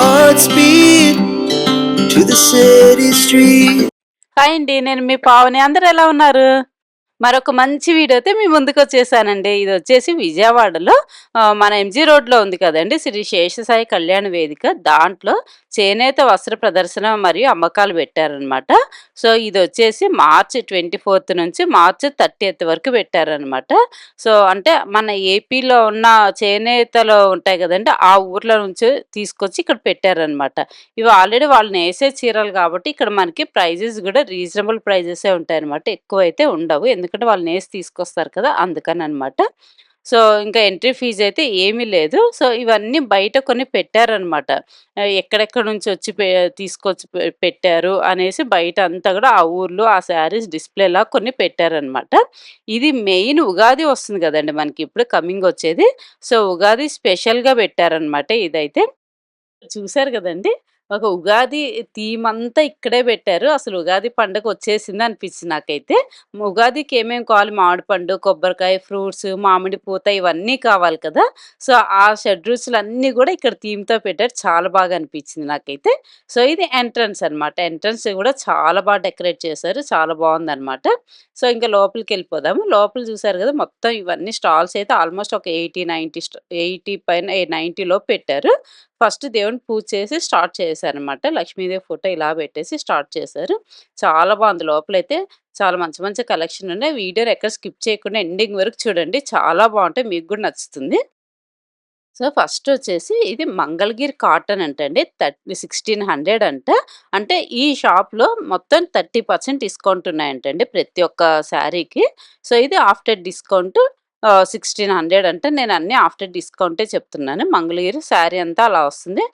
hearts beat to the city street. Hi అండి నేను మీ పావని అందరు ఎలా ఉన్నారు మరొక మంచి వీడియో అయితే మీ ముందుకు వచ్చేసానండి. ఇది వచ్చేసి విజయవాడలో మన ఎంజీ రోడ్లో ఉంది కదండి. శ్రీ శేషసాయి కళ్యాణ వేదిక. దాంట్లో చేనేత వస్త్ర ప్రదర్శన మరియు అమ్మకాలు పెట్టారనమాట సో ఇది వచ్చేసి మార్చి ట్వంటీ ఫోర్త్ నుంచి మార్చి థర్టీఎత్ వరకు పెట్టారనమాట సో అంటే మన ఏపీలో ఉన్న చేనేతలో ఉంటాయి కదండి ఆ ఊర్ల నుంచి తీసుకొచ్చి ఇక్కడ పెట్టారనమాట ఇవి ఆల్రెడీ వాళ్ళు నేసే చీరలు కాబట్టి ఇక్కడ మనకి ప్రైజెస్ కూడా రీజనబుల్ ప్రైజెసే ఉంటాయి అనమాట ఎక్కువ అయితే ఉండవు. ఎందుకంటే వాళ్ళు నేసి తీసుకొస్తారు కదా అందుకని అనమాట సో ఇంకా ఎంట్రీ ఫీజు అయితే ఏమీ లేదు. సో ఇవన్నీ బయట కొన్ని పెట్టారనమాట. ఎక్కడెక్కడ నుంచి వచ్చి తీసుకొచ్చి పె- పెట్టారు అనేసి బయట అంతా కూడా ఆ ఊర్లో ఆ శారీస్ డిస్ప్లేలా కొన్ని పెట్టారనమాట. ఇది మెయిన్ ఉగాది వస్తుంది కదండి మనకి ఇప్పుడు కమింగ్ వచ్చేది. సో ఉగాది స్పెషల్గా పెట్టారనమాట ఇదైతే. చూశారు కదండి? ఒక ఉగాది థీమ్ అంతా ఇక్కడే పెట్టారు. అసలు ఉగాది పండుగ వచ్చేసింది అనిపించింది నాకైతే. ఉగాదికి ఏమేమి కావాలి? మామిడి పండు కొబ్బరికాయ ఫ్రూట్స్ మామిడి పూత ఇవన్నీ కావాలి కదా. సో ఆ షెడ్ అన్నీ కూడా ఇక్కడ థీమ్తో పెట్టారు. చాలా బాగా అనిపించింది నాకైతే. సో ఇది ఎంట్రన్స్ అన్నమాట. ఎంట్రన్స్ కూడా చాలా బాగా డెకరేట్ చేశారు. చాలా బాగుంది అనమాట సో ఇంకా లోపలికి వెళ్ళిపోదాము. లోపల చూసారు కదా మొత్తం ఇవన్నీ స్టాల్స్ అయితే ఆల్మోస్ట్ ఒక ఎయిటీ నైంటీ ఎయిటీ పైన నైంటీలో పెట్టారు. ఫస్ట్ దేవుని పూజ చేసి స్టార్ట్ చేశారనమాట లక్ష్మీదేవి ఫోటో ఇలా పెట్టేసి స్టార్ట్ చేశారు. చాలా బాగుంది లోపలైతే చాలా మంచి మంచి కలెక్షన్ ఉన్నాయి. వీడియోని ఎక్కడ స్కిప్ చేయకుండా ఎండింగ్ వరకు చూడండి. చాలా బాగుంటాయి. మీకు కూడా నచ్చుతుంది. సో ఫస్ట్ వచ్చేసి ఇది మంగళగిరి కాటన్ అంటండి. థర్టీ సిక్స్టీన్ హండ్రెడ్ అంట. అంటే ఈ షాప్లో మొత్తం థర్టీ పర్సెంట్ డిస్కౌంట్ ఉన్నాయంటండి ప్రతి ఒక్క శారీకి. సో ఇది ఆఫ్టర్ డిస్కౌంట్ సిక్స్టీన్ హండ్రెడ్ అంటే నేను అన్ని ఆఫ్టర్ డిస్కౌంటే చెప్తున్నాను. మంగళగిరి శారీ అంతా అలా వస్తుంది.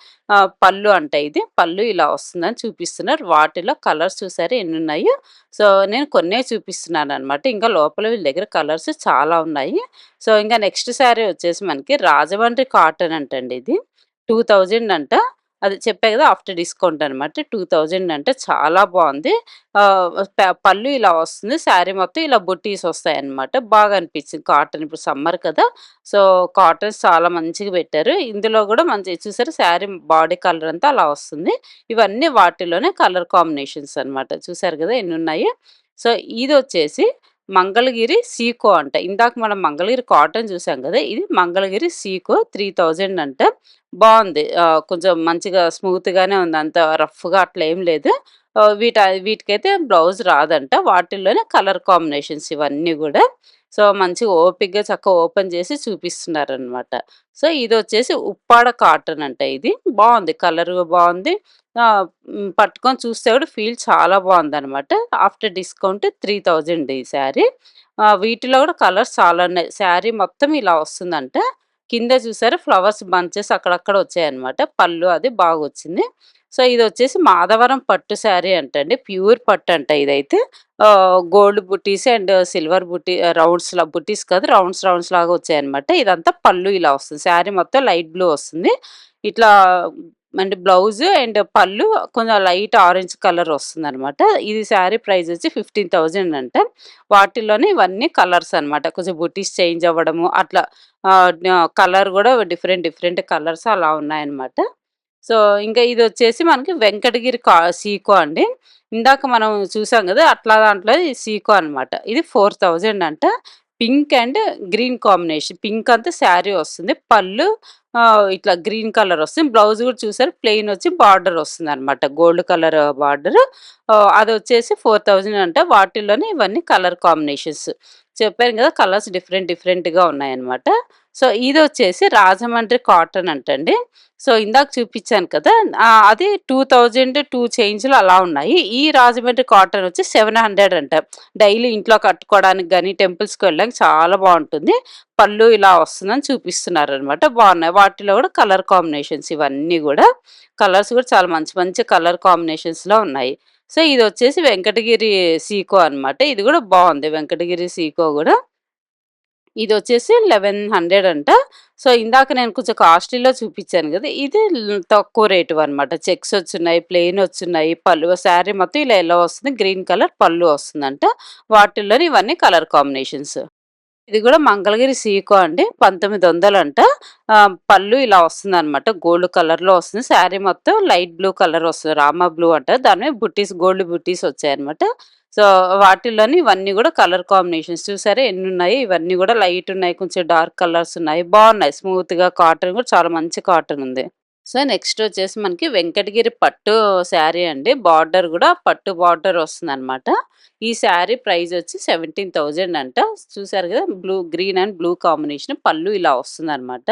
పళ్ళు అంట ఇది. పళ్ళు ఇలా వస్తుందని చూపిస్తున్నారు. వాటిలో కలర్స్ చూసారు? ఎన్ని ఉన్నాయో? సో నేను కొన్నే చూపిస్తున్నాను అనమాట ఇంకా లోపల వీళ్ళ దగ్గర కలర్స్ చాలా ఉన్నాయి. సో ఇంకా నెక్స్ట్ శారీ వచ్చేసి మనకి రాజమండ్రి కాటన్ అంటండి ఇది. టూ థౌజండ్ అంట. అది చెప్పే కదా ఆఫ్టర్ డిస్కౌంట్ అనమాట టూ థౌజండ్ అంటే చాలా బాగుంది. పళ్ళు ఇలా వస్తుంది. శారీ మొత్తం ఇలా బుట్టీస్ వస్తాయి అనమాట బాగా అనిపించింది కాటన్. ఇప్పుడు సమ్మర్ కదా సో కాటన్స్ చాలా మంచిగా పెట్టారు. ఇందులో కూడా మంచి చూసారు శారీ బాడీ కలర్ అంతా అలా వస్తుంది. ఇవన్నీ వాటిలోనే కలర్ కాంబినేషన్స్ అనమాట చూసారు కదా ఎన్ని ఉన్నాయి. సో ఇది వచ్చేసి మంగళగిరి సీకో అంట. ఇందాక మనం మంగళగిరి కాటన్ చూసాం కదా ఇది మంగళగిరి సీకో త్రీ థౌజండ్ అంట. బాగుంది. కొంచెం మంచిగా స్మూత్ గానే ఉంది. అంత రఫ్గా అట్లా ఏం లేదు. వీటి వీట వీటికైతే బ్లౌజ్ రాదంట. వాటిల్లోనే కలర్ కాంబినేషన్స్ ఇవన్నీ కూడా. సో మంచి ఓపిక్గా చక్కగా ఓపెన్ చేసి చూపిస్తున్నారు అనమాట సో ఇది వచ్చేసి ఉప్పాడ కాటన్ అంట ఇది. బాగుంది కలర్ బాగుంది పట్టుకొని చూస్తే కూడా ఫీల్ చాలా బాగుంది అనమాట ఆఫ్టర్ డిస్కౌంట్ త్రీ థౌజండ్ ఈ శారీ. వీటిలో కూడా కలర్స్ చాలా ఉన్నాయి. శారీ మొత్తం ఇలా వస్తుందంట. కింద చూసారు ఫ్లవర్స్ బంచెస్ అక్కడక్కడ వచ్చాయన్నమాట పళ్ళు అది బాగా వచ్చింది సో ఇది వచ్చేసి మాధవరం పట్టు శారీ అంటండి. ప్యూర్ పట్టు అంట ఇదైతే గోల్డ్ బుటీస్ అండ్ సిల్వర్ బుటీ రౌండ్స్ లా బుటీస్ కాదు రౌండ్స్ రౌండ్స్ లాగా వచ్చాయన్నమాట. ఇదంతా పళ్ళు ఇలా వస్తుంది. శారీ మొత్తం లైట్ బ్లూ వస్తుంది. ఇట్లా అంటే బ్లౌజ్ అండ్ పళ్ళు కొంచెం లైట్ ఆరెంజ్ కలర్ వస్తుంది అనమాట ఇది శారీ ప్రైస్ వచ్చి ఫిఫ్టీన్ థౌజండ్ అంట. వాటిలోనే ఇవన్నీ కలర్స్ అన్నమాట. కొంచెం బుటీస్ చేంజ్ అవ్వడము అట్లా కలర్ కూడా డిఫరెంట్ డిఫరెంట్ కలర్స్ అలా ఉన్నాయన్నమాట. సో ఇంకా ఇది వచ్చేసి మనకి వెంకటగిరి కా సీకో అండి. ఇందాక మనం చూసాం కదా అట్లా దాంట్లో సీకో అన్నమాట. ఇది ఫోర్ థౌజండ్ అంట. Pink and green combination. Pink అంతా శారీ వస్తుంది. పళ్ళు ఇట్లా గ్రీన్ కలర్ వస్తుంది. బ్లౌజ్ కూడా చూసారు. ప్లెయిన్ వచ్చి బార్డర్ వస్తుంది అనమాట గోల్డ్ కలర్ బార్డర్. అది వచ్చేసి ఫోర్ థౌజండ్ అంటే. వాటిల్లోనే ఇవన్నీ కలర్ కాంబినేషన్స్. చెప్పాను కదా కలర్స్ డిఫరెంట్ డిఫరెంట్గా ఉన్నాయన్నమాట. సో ఇది వచ్చేసి రాజమండ్రి కాటన్ అంటండి. సో ఇందాక చూపించాను కదా అది టూ థౌజండ్ టూ చేంజ్లు అలా ఉన్నాయి. ఈ రాజమండ్రి కాటన్ వచ్చి సెవెన్ హండ్రెడ్ అంట. డైలీ ఇంట్లో కట్టుకోవడానికి కానీ టెంపుల్స్కి వెళ్ళడానికి చాలా బాగుంటుంది. పళ్ళు ఇలా వస్తుందని చూపిస్తున్నారు అనమాట బాగున్నాయి. వాటిలో కూడా కలర్ కాంబినేషన్స్ ఇవన్నీ కూడా. కలర్స్ కూడా చాలా మంచి మంచి కలర్ కాంబినేషన్స్లో ఉన్నాయి. సో ఇది వచ్చేసి వెంకటగిరి సీకో అన్నమాట ఇది కూడా బాగుంది. వెంకటగిరి సీకో కూడా. ఇది వచ్చేసి లెవెన్ హండ్రెడ్ అంట సో ఇందాక నేను కొంచెం కాస్ట్లీలో చూపించాను కదా ఇది తక్కువ రేటు అనమాట చెక్స్ వచ్చున్నాయి ప్లెయిన్ వచ్చున్నాయి పళ్ళు శారీ మొత్తం ఇలా ఎలా వస్తుంది గ్రీన్ కలర్ పళ్ళు వస్తుందంట వాటిల్లోని ఇవన్నీ కలర్ కాంబినేషన్స్ ఇది కూడా మంగళగిరి సీకో అండి. 1900 అంట. పళ్ళు ఇలా వస్తుందనమాట. గోల్డ్ కలర్‌లో వస్తుంది. శారీ మొత్తం లైట్ బ్లూ కలర్ వస్తుంది రామా బ్లూ అంట దాని మీద బుట్టీస్ గోల్డ్ బుట్టీస్ వచ్చాయన్నమాట. సో, వాటిల్లోని ఇవన్నీ కూడా కలర్ కాంబినేషన్స్ చూసారా ఎన్నున్నాయి. ఇవన్నీ కూడా లైట్ ఉన్నాయి. కొంచెం డార్క్ కలర్స్ ఉన్నాయి. బాగున్నాయి స్మూత్‌గా కాటన్ కూడా చాలా మంచి కాటన్ ఉంది. సో, నెక్స్ట్ వచ్చేసి మనకి వెంకటగిరి పట్టు శారీ అండి. బార్డర్ కూడా పట్టు బార్డర్ వస్తుందనమాట. ఈ శారీ ప్రైస్ వచ్చి 17,000 అంట. చూసారు కదా! Blue green and blue combination పళ్ళు ఇలా వస్తుందనమాట.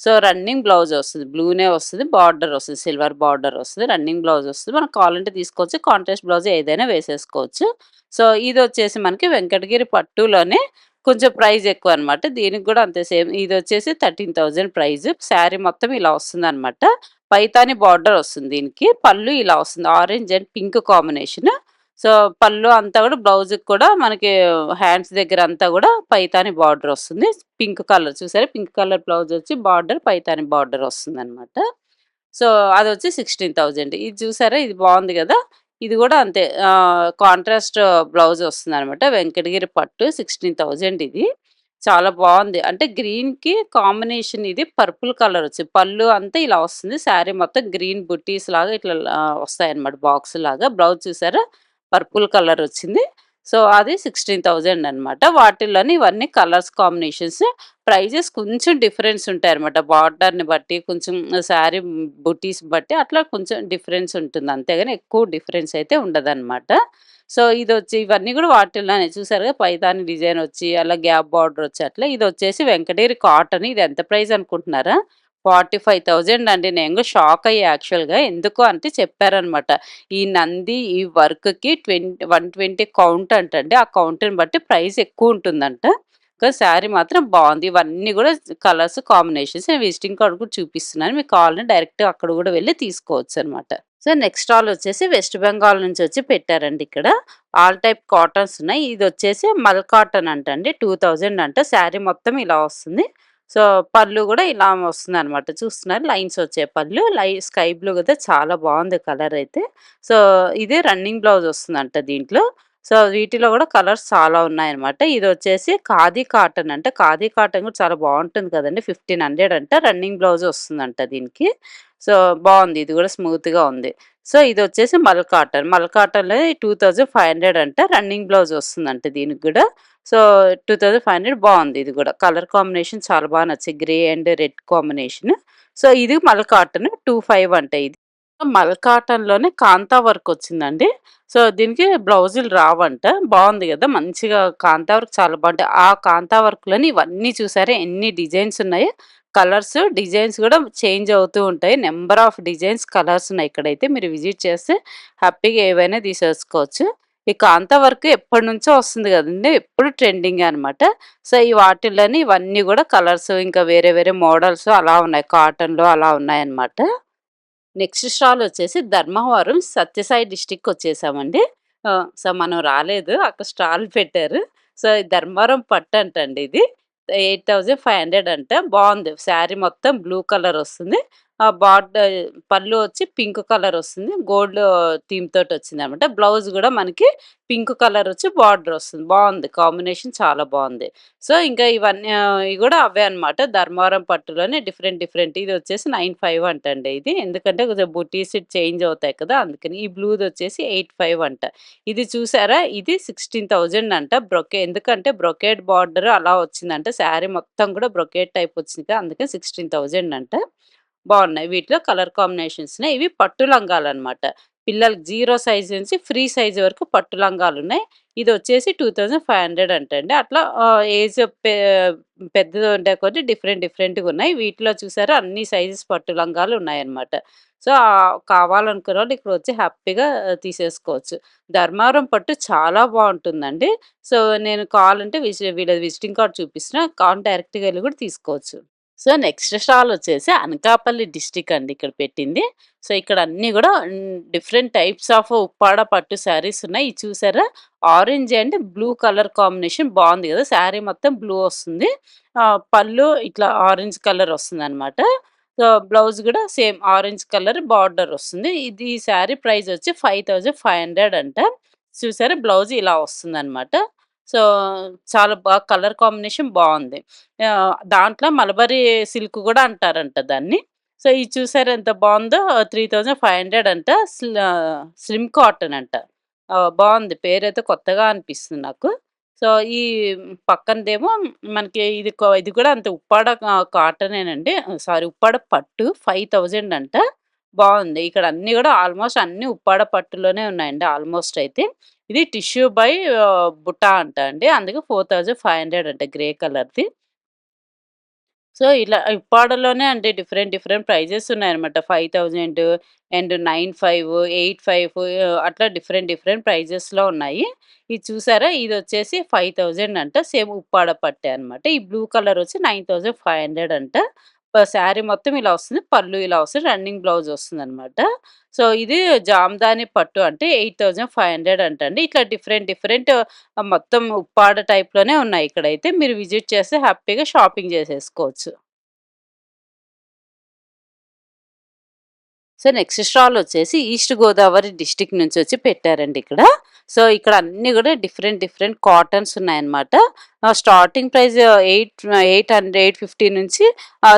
సో, రన్నింగ్ బ్లౌజ్ వస్తుంది బ్లూనే వస్తుంది బార్డర్ వస్తుంది సిల్వర్ బార్డర్ వస్తుంది రన్నింగ్ బ్లౌజ్ వస్తుంది మనం కావాలంటే తీసుకోవచ్చు. కాంట్రాస్ట్ బ్లౌజ్ ఏదైనా వేసేసుకోవచ్చు. సో, ఇది వచ్చేసి మనకి వెంకటగిరి పట్టులోనే కొంచెం ప్రైజ్ ఎక్కువ అనమాట దీనికి కూడా అంతే సేమ్. ఇది వచ్చేసి థర్టీన్ థౌజండ్ ప్రైజ్ శారీ మొత్తం ఇలా వస్తుందనమాట. పైతాని బార్డర్ వస్తుంది దీనికి. పళ్ళు ఇలా వస్తుంది. Orange and pink combination. So, పళ్ళు అంతా కూడా బ్లౌజ్‌కి కూడా మనకి హ్యాండ్స్ దగ్గర అంతా కూడా పైతాని బార్డర్ వస్తుంది. పింక్ కలర్ చూసారా? పింక్ కలర్ బ్లౌజ్ వచ్చి బార్డర్ పైతాని బార్డర్ వస్తుందనమాట. సో, అది వచ్చి సిక్స్టీన్ థౌజండ్ ఇది చూసారా? ఇది బాగుంది కదా ఇది కూడా అంతే కాంట్రాస్ట్ బ్లౌజ్ వస్తుందనమాట. వెంకటగిరి పట్టు 16,000 ఇది. చాలా బాగుంది అంటే గ్రీన్‌కి కాంబినేషన్ ఇది పర్పుల్ కలర్ వచ్చి పళ్ళు అంతా ఇలా వస్తుంది. శారీ మొత్తం గ్రీన్ బుట్టీస్ లాగా ఇట్లా వస్తాయి అనమాట బాక్స్ లాగా. బ్లౌజ్ చూసారా? పర్పుల్ కలర్ వచ్చింది. సో, అది 16,000 అనమాట. వాటిల్లోని ఇవన్నీ కలర్స్ కాంబినేషన్స్. ప్రైజెస్ కొంచెం డిఫరెన్స్ ఉంటాయన్నమాట. బార్డర్‌ని బట్టి కొంచెం శారీ బుటీస్ బట్టి అట్లా కొంచెం డిఫరెన్స్ ఉంటుంది. అంతేగాని ఎక్కువ డిఫరెన్స్ అయితే ఉండదనమాట. సో, ఇది వచ్చి ఇవన్నీ కూడా వాటిల్లోనే చూసారుగా పైతాని డిజైన్ వచ్చి అలా గ్యాప్ బార్డర్ వచ్చి అట్లా. ఇది వచ్చేసి వెంకటగిరి కాటన్ ఇది ఎంత ప్రైస్ అనుకుంటున్నారా? 45,000 అండి. నేను షాక్ అయ్యా యాక్చువల్‌గా. ఎందుకు అంటే చెప్పారనమాట. ఈ నంది ఈ వర్క్‌కి ట్వంటీ వన్ ట్వంటీ కౌంట్ అంటండి. ఆ కౌంట్‌ని బట్టి ప్రైస్ ఎక్కువ ఉంటుందంట. కానీ శారీ మాత్రం బాగుంది ఇవన్నీ కూడా కలర్స్ కాంబినేషన్స్. నేను విజిటింగ్ కార్డ్ కూడా చూపిస్తున్నాను. మీకు కాల్ని డైరెక్ట్‌గా అక్కడ కూడా వెళ్ళి తీసుకోవచ్చు అనమాట సో, నెక్స్ట్ ఆల్ వచ్చేసి వెస్ట్ బెంగాల్ నుంచి వచ్చి పెట్టారండి ఇక్కడ. ఆల్ టైప్ కాటన్స్ ఉన్నాయి. ఇది వచ్చేసి మల్ కాటన్ అంటండి. 2000 అంట. శారీ మొత్తం ఇలా వస్తుంది. సో, పళ్ళు కూడా ఇలా వస్తుందనమాట. చూస్తున్నారు లైన్స్ వచ్చే పళ్ళు. లై స్కై బ్లూ కదా! చాలా బాగుంది కలర్ అయితే. సో, ఇది రన్నింగ్ బ్లౌజ్ వస్తుందంట దీంట్లో. సో, వీటిలో కూడా కలర్స్ చాలా ఉన్నాయన్నమాట. ఇదొచ్చేసి ఖాదీ కాటన్ అంటే ఖాదీ కాటన్ కూడా చాలా బాగుంటుంది కదండి ఫిఫ్టీన్ హండ్రెడ్ అంట. రన్నింగ్ బ్లౌజ్ వస్తుందంట దీనికి. సో, బాగుంది ఇది కూడా స్మూత్‌గా ఉంది. సో, ఇది వచ్చేసి మల్ కాటన్. మల్ కాటన్‌లో 2500 అంట. రన్నింగ్ బ్లౌజ్ వస్తుందంట దీనికి కూడా. So, two thousand five hundred బాగుంది ఇది కూడా. కలర్ కాంబినేషన్ చాలా బాగా నచ్చాయి. Grey and red combination. So, ఇది మల్ కాటన్ 25 అంట ఇది. మల్ కాటన్‌లోనే కాంతా వర్క్ వచ్చిందండి. సో, దీనికి బ్లౌజులు రావంట. బాగుంది కదా! మంచిగా కాంతా వర్క్ చాలా బాగుంటాయి ఆ కాంతా వర్క్‌లోని ఇవన్నీ చూసారే ఎన్ని డిజైన్స్ ఉన్నాయో. కలర్స్, డిజైన్స్ కూడా చేంజ్ అవుతూ ఉంటాయి. నెంబర్ ఆఫ్ డిజైన్స్, కలర్స్ ఉన్నాయి ఇక్కడైతే. మీరు విజిట్ చేస్తే హ్యాపీగా ఏవైనా తీసేసుకోవచ్చు. ఈ కాంతా వర్క్ ఎప్పటినుంచో వస్తుంది కదండి ఎప్పుడు ట్రెండింగ్ అనమాట. సో, ఈ వాటిల్లోని ఇవన్నీ కూడా కలర్స్ ఇంకా వేరే వేరే మోడల్స్ అలా ఉన్నాయి. కాటన్‌లో అలా ఉన్నాయి అన్నమాట నెక్స్ట్ స్టాల్ వచ్చేసి ధర్మవరం సత్యసాయి డిస్ట్రిక్ట్ వచ్చేసామండి. సో, మనం రాలేదు. అక్కడ స్టాల్ పెట్టారు. సో, ధర్మవరం పట్టు అంటండి ఇది. ఎయిట్ థౌజండ్ ఫైవ్ హండ్రెడ్ అంటే. బాగుంది. శారీ మొత్తం బ్లూ కలర్ వస్తుంది. ఆ బార్డర్ పళ్ళు వచ్చి పింక్ కలర్ వస్తుంది. గోల్డ్ థీమ్ తోటి వచ్చిందనమాట. బ్లౌజ్ కూడా మనకి పింక్ కలర్ వచ్చి బార్డర్ వస్తుంది. బాగుంది కాంబినేషన్ చాలా బాగుంది సో, ఇంకా ఇవన్నీ ఇవి కూడా అవే అనమాట. ధర్మవరం పట్టులోనే డిఫరెంట్ డిఫరెంట్ ఇది వచ్చేసి 95 అంటండి ఇది. ఎందుకంటే కొంచెం బుటీస్ చేంజ్ అవుతాయి కదా! అందుకని. ఈ బ్లూది వచ్చేసి 85 అంట. ఇది చూసారా? ఇది 16,000 అంట. బ్రొకే ఎందుకంటే బ్రొకేట్ బార్డర్ అలా వచ్చిందంట. శారీ మొత్తం కూడా బ్రొకేడ్ టైప్ వచ్చింది కదా! అందుకని 16,000 అంట. బాగున్నాయి వీటిలో కలర్ కాంబినేషన్స్ ఉన్నాయి. ఇవి పట్టు లంగాలు అనమాట పిల్లలకి జీరో సైజ్ నుంచి ఫ్రీ సైజ్ వరకు పట్టు లంగాలు ఉన్నాయి ఇది వచ్చేసి టూ థౌజండ్ ఫైవ్ హండ్రెడ్ అంటండి. అట్లా ఏజ్ పె పెద్దది ఉండే కొద్ది డిఫరెంట్ డిఫరెంట్‌గా ఉన్నాయి. వీటిలో చూసారా అన్ని సైజెస్ పట్టు లంగాలు ఉన్నాయన్నమాట. సో, కావాలనుకున్న వాళ్ళు ఇక్కడ వచ్చి హ్యాపీగా తీసేసుకోవచ్చు. ధర్మవరం పట్టు చాలా బాగుంటుందండి సో, నేను కావాలంటే విజి వీళ్ళది విజిటింగ్ కార్డ్ చూపిస్తున్నా. కావాలంటే డైరెక్ట్‌గా వెళ్ళి కూడా తీసుకోవచ్చు. సో, నెక్స్ట్ స్టాల్ వచ్చేసి అనకాపల్లి డిస్ట్రిక్ట్ అండి ఇక్కడ పెట్టింది. సో, ఇక్కడ అన్ని కూడా డిఫరెంట్ టైప్స్ ఆఫ్ ఉప్పాడ పట్టు శారీస్ ఉన్నాయి. ఇది చూసారా? Orange and blue colour combination బాగుంది కదా! శారీ మొత్తం బ్లూ వస్తుంది. పళ్ళు ఇట్లా ఆరెంజ్ కలర్ వస్తుందనమాట. సో, బ్లౌజ్ కూడా సేమ్ ఆరెంజ్ కలర్ బార్డర్ వస్తుంది. ఇది ఈ శారీ ప్రైస్ వచ్చి 5500 అంట. చూసారా? బ్లౌజ్ ఇలా వస్తుందనమాట. సో, చాలా బాగా కలర్ కాంబినేషన్ బాగుంది దాంట్లో మలబరీ సిల్క్ కూడా అంటారంట దాన్ని. సో, ఇది చూసారు ఎంత బాగుందో త్రీ థౌసండ్ ఫైవ్ హండ్రెడ్ అంట. స్లిమ్ కాటన్ అంట. బాగుంది పేరైతే కొత్తగా అనిపిస్తుంది నాకు. సో, ఈ పక్కనదేమో మనకి ఇది ఇది కూడా అంత ఉప్పాడ కాటనేనండి. సారీ ఉప్పాడ పట్టు 5000 అంట. బాగుంది ఇక్కడ అన్నీ కూడా ఆల్మోస్ట్ అన్ని ఉప్పాడ పట్టులోనే ఉన్నాయండి ఆల్మోస్ట్ అయితే. ఇది టిష్యూ బై బుట్ట అంట అండి. అందుకే 4500 అంట గ్రే కలర్‌ది. సో, ఇలా ఉప్పాడలోనే అంటే డిఫరెంట్ డిఫరెంట్ ప్రైజెస్ ఉన్నాయన్నమాట. 5000 అండ్ 95, 85 అట్లా డిఫరెంట్ డిఫరెంట్ ప్రైజెస్‌లో ఉన్నాయి. ఇది చూసారా? ఇది వచ్చేసి ఫైవ్ థౌజండ్ అంట. సేమ్ ఉప్పాడ పట్టే అనమాట ఈ బ్లూ కలర్ వచ్చి 9500 అంట. శారీ మొత్తం ఇలా వస్తుంది. పళ్ళు ఇలా వస్తుంది. రన్నింగ్ బ్లౌజ్ వస్తుందన్నమాట. సో, ఇది జామదాని పట్టు అంటే 8500 అంటండి. ఇట్లా డిఫరెంట్ డిఫరెంట్ మొత్తం ఉప్పాడ టైప్‌లోనే ఉన్నాయి ఇక్కడైతే. మీరు విజిట్ చేస్తే హ్యాపీగా షాపింగ్ చేసేసుకోవచ్చు. సో, నెక్స్ట్ స్టాల్ వచ్చేసి ఈస్ట్ గోదావరి డిస్టిక్ నుంచి వచ్చి పెట్టారండి ఇక్కడ. సో, ఇక్కడ అన్ని కూడా డిఫరెంట్ డిఫరెంట్ కాటన్స్ ఉన్నాయన్నమాట. స్టార్టింగ్ ప్రైస్ 8 800, 850 నుంచి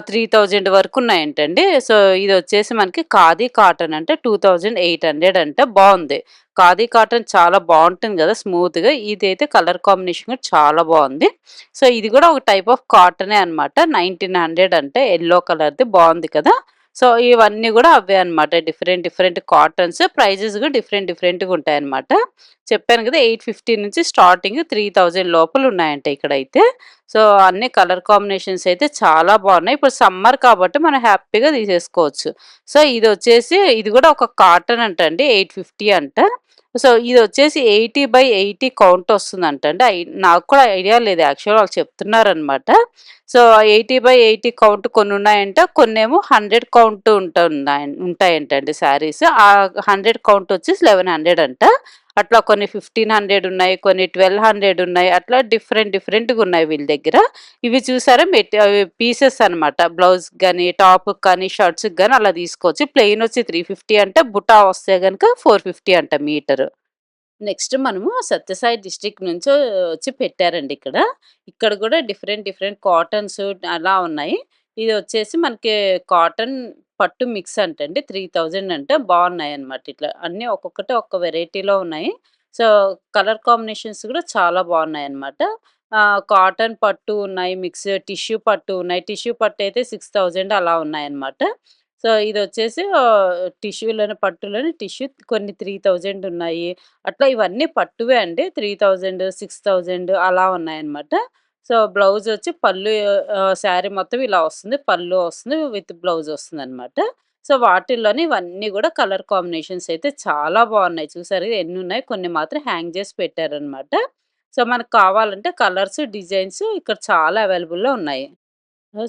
త్రీ థౌజండ్ వరకు ఉన్నాయంటండి. సో, ఇది వచ్చేసి మనకి ఖాదీ కాటన్ అంటే టూ థౌజండ్ ఎయిట్ హండ్రెడ్ అంటే బాగుంది ఖాదీ కాటన్ చాలా బాగుంటుంది కదా స్మూత్‌గా. ఇదైతే కలర్ కాంబినేషన్ కూడా చాలా బాగుంది సో, ఇది కూడా ఒక టైప్ ఆఫ్ కాటనే అనమాట నైన్టీన్ హండ్రెడ్ అంటే ఎల్లో కలర్‌ది బాగుంది కదా! సో, ఇవన్నీ కూడా అవే అనమాట డిఫరెంట్ డిఫరెంట్ కాటన్స్. ప్రైజెస్ కూడా డిఫరెంట్ డిఫరెంట్‌గా ఉంటాయన్నమాట. చెప్పాను కదా! 850 నుంచి స్టార్టింగ్ 3000 లోపల ఉన్నాయంట ఇక్కడైతే. సో, అన్ని కలర్ కాంబినేషన్స్ అయితే చాలా బాగున్నాయి ఇప్పుడు సమ్మర్ కాబట్టి మనం హ్యాపీగా తీసేసుకోవచ్చు. సో, ఇది వచ్చేసి ఇది కూడా ఒక కాటన్ అంటండి. 850 అంట. సో, ఇది వచ్చేసి ఎయిటీ బై ఎయిటీ కౌంట్ వస్తుందంట అంటే నాకు కూడా ఐడియా లేదు యాక్చువల్‌గా వాళ్ళు చెప్తున్నారనమాట సో, 80/80 కౌంట్ కొన్ని ఉన్నాయంటే కొన్ని కొన్నేమో 100 కౌంట్ ఉంటున్నాయి ఉంటాయంటండి శారీస్. ఆ 100 కౌంట్ వచ్చేసి 1100 అంట. అట్లా కొన్ని 1500 ఉన్నాయి. కొన్ని 1200 ఉన్నాయి. అట్లా డిఫరెంట్ డిఫరెంట్‌గా ఉన్నాయి వీళ్ళ దగ్గర. ఇవి చూసారా మెట్ అవి పీసెస్ అన్నమాట. బ్లౌజ్ కానీ టాప్ కానీ, షర్ట్స్‌కి కానీ అలా తీసుకోవచ్చు. ప్లెయిన్ వచ్చి త్రీ ఫిఫ్టీ అంటే బుటా వస్తే కనుక ఫోర్ ఫిఫ్టీ అంట మీటరు. నెక్స్ట్ మనము సత్యసాయి డిస్ట్రిక్ట్ నుంచి వచ్చి పెట్టారండి ఇక్కడ. ఇక్కడ కూడా డిఫరెంట్ డిఫరెంట్ కాటన్స్ అలా ఉన్నాయి. ఇది వచ్చేసి మనకి కాటన్ పట్టు మిక్స్ అంటండి. 3000 అంట. బావున్నాయన్నమాట ఇట్లా. అన్నీ ఒక్కొక్కటి ఒక్క వెరైటీలో ఉన్నాయి. సో, కలర్ కాంబినేషన్స్ కూడా చాలా బాగున్నాయి అనమాట కాటన్ పట్టు ఉన్నాయి. మిక్స్ టిష్యూ పట్టు ఉన్నాయి. టిష్యూ పట్టు అయితే 6000 అలా ఉన్నాయన్నమాట. సో, ఇది వచ్చేసి టిష్యూలోని పట్టులోని టిష్యూ కొన్ని 3000 ఉన్నాయి. అట్లా ఇవన్నీ పట్టువే అండి. 3000, 6000 అలా ఉన్నాయన్నమాట. సో, బ్లౌజ్ వచ్చి పళ్ళు శారీ మొత్తం ఇలా వస్తుంది. పళ్ళు వస్తుంది. విత్ బ్లౌజ్ వస్తుందన్నమాట. సో, వాటిల్లోని ఇవన్నీ కూడా కలర్ కాంబినేషన్స్ అయితే చాలా బాగున్నాయి చూసారు ఎన్ని ఉన్నాయి కొన్ని మాత్రం హ్యాంగ్ చేసి పెట్టారన్నమాట. సో, మనకు కావాలంటే కలర్స్, డిజైన్స్ ఇక్కడ చాలా అవైలబుల్‌లో ఉన్నాయి.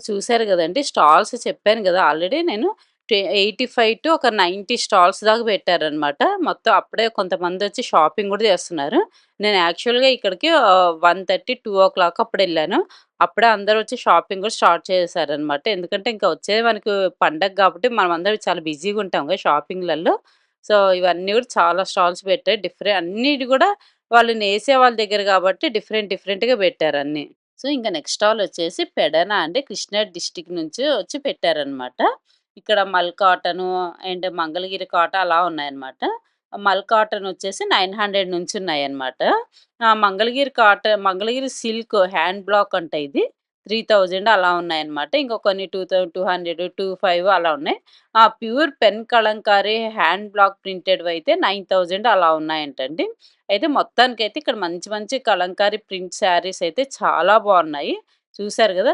చూసారు కదండి స్టాల్స్ చెప్పాను కదా ఆల్రెడీ నేను టె 85 టు ఒక 90 స్టాల్స్ దాకా పెట్టారనమాట మొత్తం అప్పుడే కొంతమంది వచ్చి షాపింగ్ కూడా చేస్తున్నారు. నేను యాక్చువల్‌గా ఇక్కడికి one thirty two o'clock అప్పుడు వెళ్ళాను అప్పుడే అందరూ వచ్చి షాపింగ్ కూడా స్టార్ట్ చేశారనమాట ఎందుకంటే ఇంకా వచ్చేది మనకు పండగ కాబట్టి మనం మనమందరం చాలా బిజీగా ఉంటాం కదా షాపింగ్‌లలో. సో, ఇవన్నీ కూడా చాలా స్టాల్స్ పెట్టారు. డిఫరెంట్ అన్నిటి కూడా వాళ్ళు నేసే వాళ్ళ దగ్గర కాబట్టి డిఫరెంట్ డిఫరెంట్‌గా పెట్టారన్నీ. సో, ఇంకా నెక్స్ట్ స్టాల్ వచ్చేసి పెడన అండి. కృష్ణా డిస్టిక్ నుంచి వచ్చి పెట్టారనమాట ఇక్కడ మల్ కాటన్ అండ్ మంగళగిరి కాట అలా ఉన్నాయన్నమాట. మల్ కాటన్ వచ్చేసి 900 నుంచి ఉన్నాయన్నమాట. Mangalagiri cotton Mangalagiri silk hand block అంట ఇది. 3000 అలా ఉన్నాయన్నమాట. ఇంకా కొన్ని 2200, 25 అలా ఉన్నాయి. ఆ pure pen kalamkari hand block printed అయితే నైన్ థౌజండ్ అలా ఉన్నాయంటండి. అయితే మొత్తానికైతే ఇక్కడ మంచి మంచి కలంకారీ ప్రింట్ శారీస్ అయితే చాలా బాగున్నాయి చూసారు కదా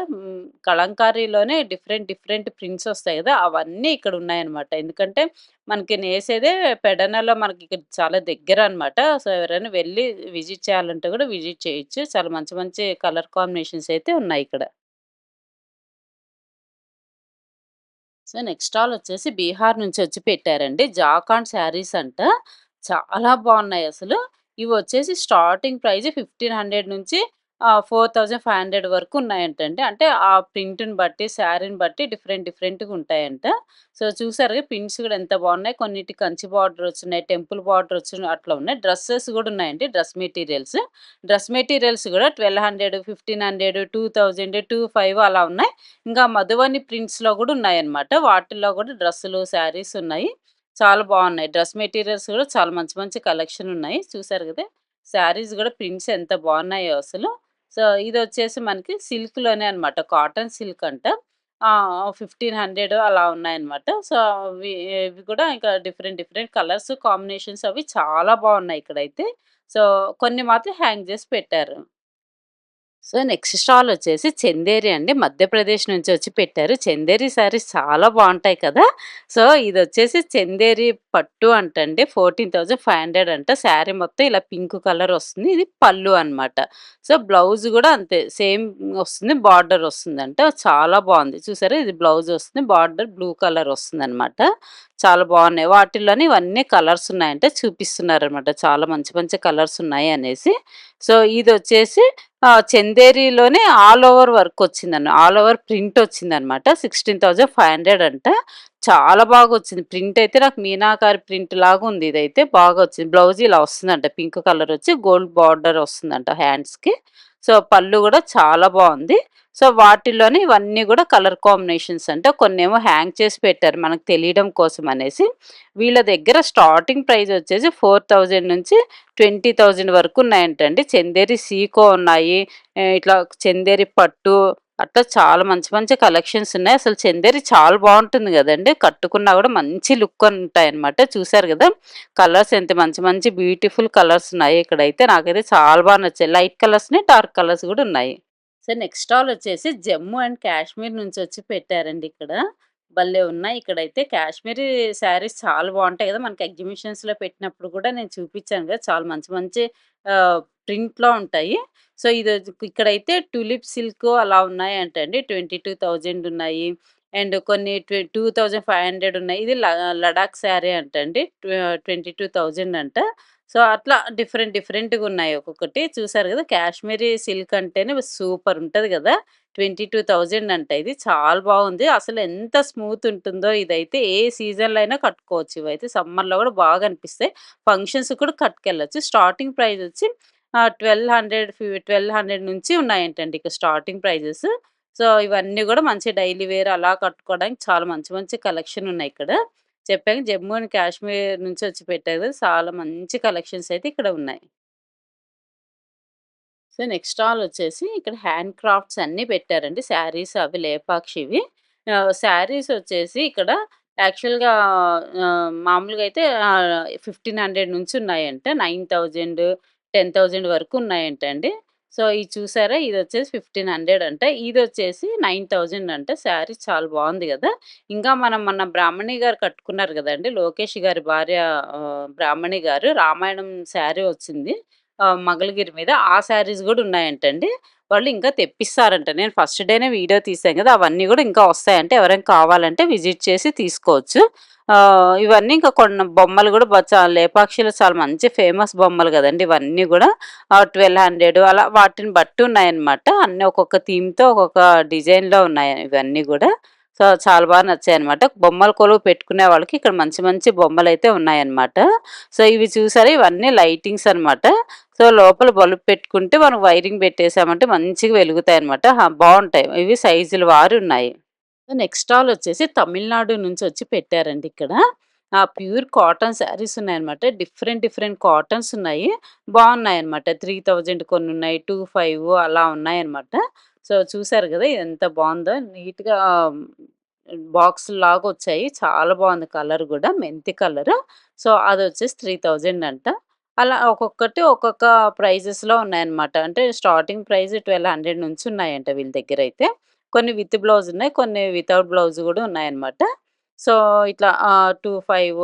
కలంకారీలోనే డిఫరెంట్ డిఫరెంట్ ప్రింట్స్ వస్తాయి కదా అవన్నీ ఇక్కడ ఉన్నాయన్నమాట. ఎందుకంటే మనకి నేసేదే పెడనలో మనకి ఇక్కడ చాలా దగ్గరన్నమాట. సో, ఎవరైనా వెళ్ళి విజిట్ చేయాలంటే కూడా విజిట్ చేయొచ్చు. చాలా మంచి మంచి కలర్ కాంబినేషన్స్ అయితే ఉన్నాయి ఇక్కడ. సో, నెక్స్ట్ ఆల్ వచ్చేసి బీహార్ నుంచి వచ్చి పెట్టారండి. జాకాన్ శారీస్ అంట. చాలా బాగున్నాయి అసలు. ఇవి వచ్చేసి స్టార్టింగ్ ప్రైస్ 1500 నుంచి ఫోర్ థౌజండ్ ఫైవ్ హండ్రెడ్ వరకు ఉన్నాయంటండి. అంటే ఆ ప్రింట్‌ని బట్టి, శారీని బట్టి డిఫరెంట్ డిఫరెంట్‌గా ఉంటాయంట. సో, చూసారుగా ప్రింట్స్ కూడా ఎంత బాగున్నాయి. కొన్నిటి కంచి బార్డర్ వచ్చినాయి టెంపుల్ బార్డర్ వచ్చినాయి అట్లా ఉన్నాయి. డ్రెస్సెస్ కూడా ఉన్నాయండి. Dress materials. డ్రెస్ మెటీరియల్స్ కూడా 1200, 1500, 2000, 25 అలా ఉన్నాయి. ఇంకా మధువని ప్రింట్స్‌లో కూడా ఉన్నాయన్నమాట. వాటిల్లో కూడా డ్రెస్సులు, శారీస్ ఉన్నాయి. చాలా బాగున్నాయి. డ్రెస్ మెటీరియల్స్ కూడా చాలా మంచి మంచి కలెక్షన్ ఉన్నాయి. చూసారు కదా! శారీస్ కూడా ప్రింట్స్ ఎంత బాగున్నాయో అసలు. సో, ఇది వచ్చేసి మనకి సిల్క్‌లోనే అనమాట కాటన్ సిల్క్ అంట. ఫిఫ్టీన్ హండ్రెడ్ అలా ఉన్నాయన్నమాట. సో, అవి ఇవి కూడా ఇంకా డిఫరెంట్ డిఫరెంట్ కలర్స్, కాంబినేషన్స్ అవి చాలా బాగున్నాయి ఇక్కడైతే. సో, కొన్ని మాత్రం హ్యాంగ్ చేసి పెట్టారు. సో, నెక్స్ట్ స్టాల్ వచ్చేసి చందేరి అండి. మధ్యప్రదేశ్ నుంచి వచ్చి పెట్టారు. చందేరి శారీస్ చాలా బాగుంటాయి కదా! సో, ఇది వచ్చేసి చందేరి పట్టు అంటండి. 14,500 అంట. శారీ మొత్తం ఇలా పింక్ కలర్ వస్తుంది. ఇది పళ్ళు అన్నమాట. సో, బ్లౌజ్ కూడా అంతే సేమ్ వస్తుంది. బార్డర్ వస్తుందంట. చాలా బాగుంది. చూసారా ఇది బ్లౌజ్ వస్తుంది. బార్డర్ బ్లూ కలర్ వస్తుందన్నమాట. చాలా బాగున్నాయి. వాటిల్లోనే ఇవన్నీ కలర్స్ ఉన్నాయంటే చూపిస్తున్నారు అనమాట చాలా మంచి మంచి కలర్స్ ఉన్నాయి అనేసి. సో, ఇది వచ్చేసి చందేరిలోనే ఆల్ ఓవర్ వర్క్ వచ్చిందన్న ఆల్ ఓవర్ ప్రింట్ వచ్చిందనమాట సిక్స్టీన్ థౌసండ్ ఫైవ్ హండ్రెడ్ అంట. చాలా బాగా వచ్చింది ప్రింట్ అయితే నాకు మీనాకారి ప్రింట్ లాగా ఉంది ఇదైతే. బాగా వచ్చింది. బ్లౌజ్ ఇలా వస్తుందంట. పింక్ కలర్ వచ్చి గోల్డ్ బార్డర్ వస్తుందంట హ్యాండ్స్‌కి. సో, పళ్ళు కూడా చాలా బాగుంది. సో, వాటిల్లోనే ఇవన్నీ కూడా కలర్ కాంబినేషన్స్ అంట. కొన్నేమో హ్యాంగ్ చేసి పెట్టారు మనకు తెలియడం కోసం అనేసి. వీళ్ళ దగ్గర స్టార్టింగ్ ప్రైస్ వచ్చేసి 4000 నుంచి 20,000 వరకు ఉన్నాయంటండి. చందేరి సీకో ఉన్నాయి. ఇట్లా చందేరి పట్టు అట్లా చాలా మంచి మంచి కలెక్షన్స్ ఉన్నాయి. అసలు చందేరి చాలా బాగుంటుంది కదండి కట్టుకున్నా కూడా మంచి లుక్ ఉంటాయి అనమాట చూసారు కదా! కలర్స్ ఎంత మంచి మంచి బ్యూటిఫుల్ కలర్స్ ఉన్నాయి ఇక్కడైతే. నాకైతే చాలా బాగా నచ్చాయి. లైట్ కలర్స్‌ని, డార్క్ కలర్స్ కూడా ఉన్నాయి. సో, నెక్స్ట్ స్టాల్ వచ్చేసి జమ్మూ అండ్ కాశ్మీర్ నుంచి వచ్చి పెట్టారండి ఇక్కడ. భలే ఉన్నాయి ఇక్కడైతే. కాశ్మీరీ శారీస్ చాలా బాగుంటాయి కదా! మనకి ఎగ్జిబిషన్స్‌లో పెట్టినప్పుడు కూడా నేను చూపించాను కదా! చాలా మంచి మంచి ప్రింట్‌లో ఉంటాయి. సో, ఇది ఇక్కడైతే టులిప్ సిల్క్ అలా ఉన్నాయి అంటండి ట్వంటీ టూ థౌజండ్ ఉన్నాయి. అండ్ కొన్ని టూ థౌసండ్ ఫైవ్ హండ్రెడ్ ఉన్నాయి. ఇది ల లడాక్ శారీ అంటండి. ట్వ 22,000 అంట. సో, అట్లా డిఫరెంట్ డిఫరెంట్‌గా ఉన్నాయి ఒక్కొక్కటి. చూసారు కదా! కాశ్మీరీ సిల్క్ అంటేనే సూపర్ ఉంటుంది కదా! 22,000 అంట ఇది. చాలా బాగుంది. అసలు ఎంత స్మూత్ ఉంటుందో ఇదైతే. ఏ సీజన్‌లో అయినా కట్టుకోవచ్చు ఇవైతే. సమ్మర్‌లో కూడా బాగా అనిపిస్తాయి. ఫంక్షన్స్ కూడా కట్టుకెళ్ళొచ్చు. స్టార్టింగ్ ప్రైస్ వచ్చి ట్వెల్వ్ హండ్రెడ్ ఫి 1200 నుంచి ఉన్నాయంటండి ఇక స్టార్టింగ్ ప్రైజెస్. సో, ఇవన్నీ కూడా మంచి డైలీ వేర్ అలా కట్టుకోవడానికి చాలా మంచి మంచి కలెక్షన్ ఉన్నాయి ఇక్కడ. చెప్పాను జమ్మూ అండ్ కాశ్మీర్ నుంచి వచ్చి పెట్టారు చాలా మంచి కలెక్షన్స్ అయితే ఇక్కడ ఉన్నాయి. సో, నెక్స్ట్ ఆల్ వచ్చేసి ఇక్కడ హ్యాండ్ క్రాఫ్ట్స్ అన్నీ పెట్టారండి. శారీస్ అవి లేపాక్షివి. శారీస్ వచ్చేసి ఇక్కడ యాక్చువల్‌గా మామూలుగా అయితే ఫిఫ్టీన్ హండ్రెడ్ నుంచి ఉన్నాయంట. 9000, 10,000 వరకు ఉన్నాయంట అండి సో, ఇది చూసారా? ఇది వచ్చేసి ఫిఫ్టీన్ హండ్రెడ్ అంటే ఇది వచ్చేసి నైన్ థౌజండ్ అంటే శారీ చాలా బాగుంది కదా! ఇంకా మనం మన బ్రాహ్మణి గారు కట్టుకున్నారు కదండి లోకేష్ గారి భార్య బ్రాహ్మణి గారు రామాయణం శారీ వచ్చింది. మగళగిరి మంగళగిరి మీద. ఆ శారీస్ కూడా ఉన్నాయంటండి. వాళ్ళు ఇంకా తెప్పిస్తారంట. నేను ఫస్ట్ డేనే వీడియో తీసాను కదా! అవన్నీ కూడా ఇంకా వస్తాయంటే ఎవరైనా కావాలంటే విజిట్ చేసి తీసుకోవచ్చు. ఇవన్నీ ఇంకా కొన్ని బొమ్మలు కూడా చాలా లేపాక్షిలో చాలా మంచి ఫేమస్ బొమ్మలు కదండి ఇవన్నీ కూడా ట్వెల్వ్ హండ్రెడ్ అలా వాటిని బట్టి ఉన్నాయన్నమాట. అన్నీ ఒక్కొక్క థీమ్‌తో ఒక్కొక్క డిజైన్‌లో ఉన్నాయి ఇవన్నీ కూడా. సో, చాలా బాగా నచ్చాయి అనమాట బొమ్మల కొలువు పెట్టుకునే వాళ్ళకి ఇక్కడ మంచి మంచి బొమ్మలు అయితే ఉన్నాయన్నమాట. సో, ఇవి చూసారా? ఇవన్నీ లైటింగ్స్ అనమాట సో, లోపల బల్బ్ పెట్టుకుంటే మనం వైరింగ్ పెట్టేసామంటే మంచిగా వెలుగుతాయి అనమాట బాగుంటాయి ఇవి సైజులు వారి ఉన్నాయి. నెక్స్ట్ ఆల్ వచ్చేసి తమిళనాడు నుంచి వచ్చి పెట్టారండి ఇక్కడ. ఆ ప్యూర్ కాటన్ శారీస్ ఉన్నాయన్నమాట. డిఫరెంట్ డిఫరెంట్ కాటన్స్ ఉన్నాయి. బాగున్నాయి అనమాట త్రీ థౌజండ్ కొన్ని ఉన్నాయి. 25 అలా ఉన్నాయన్నమాట. సో, చూసారు కదా! ఎంత బాగుందో నీట్‌గా బాక్స్ లాగా వచ్చాయి. చాలా బాగుంది కలర్ కూడా మెంతి కలర్. సో, అది వచ్చేసి త్రీ థౌజండ్ అంట. అలా ఒక్కొక్కటి ఒక్కొక్క ప్రైజెస్‌లో ఉన్నాయన్నమాట. అంటే స్టార్టింగ్ ప్రైస్ 1200 నుంచి ఉన్నాయంట వీళ్ళ దగ్గర అయితే కొన్ని విత్ బ్లౌజ్ ఉన్నాయి. కొన్ని వితౌట్ బ్లౌజ్ కూడా ఉన్నాయన్నమాట. సో, ఇట్లా two five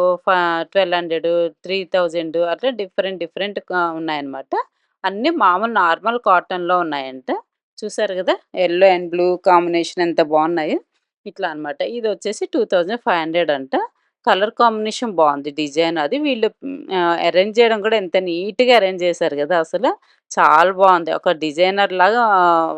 twelve hundred three thousand అట్లా డిఫరెంట్ డిఫరెంట్ ఉన్నాయన్నమాట. అన్నీ మామూలు నార్మల్ కాటన్‌లో ఉన్నాయంట. చూసారు కదా! ఎల్లో అండ్ బ్లూ కాంబినేషన్ ఎంత బాగున్నాయో. ఇట్లా అన్నమాట. ఇదొచ్చేసి 2500 అంట. కలర్ కాంబినేషన్ బాగుంది డిజైన్ అది. వీళ్ళు అరేంజ్ చేయడం కూడా ఎంత నీట్‌గా అరేంజ్ చేశారు కదా అసలు. చాలా బాగుంది ఒక డిజైనర్ లాగా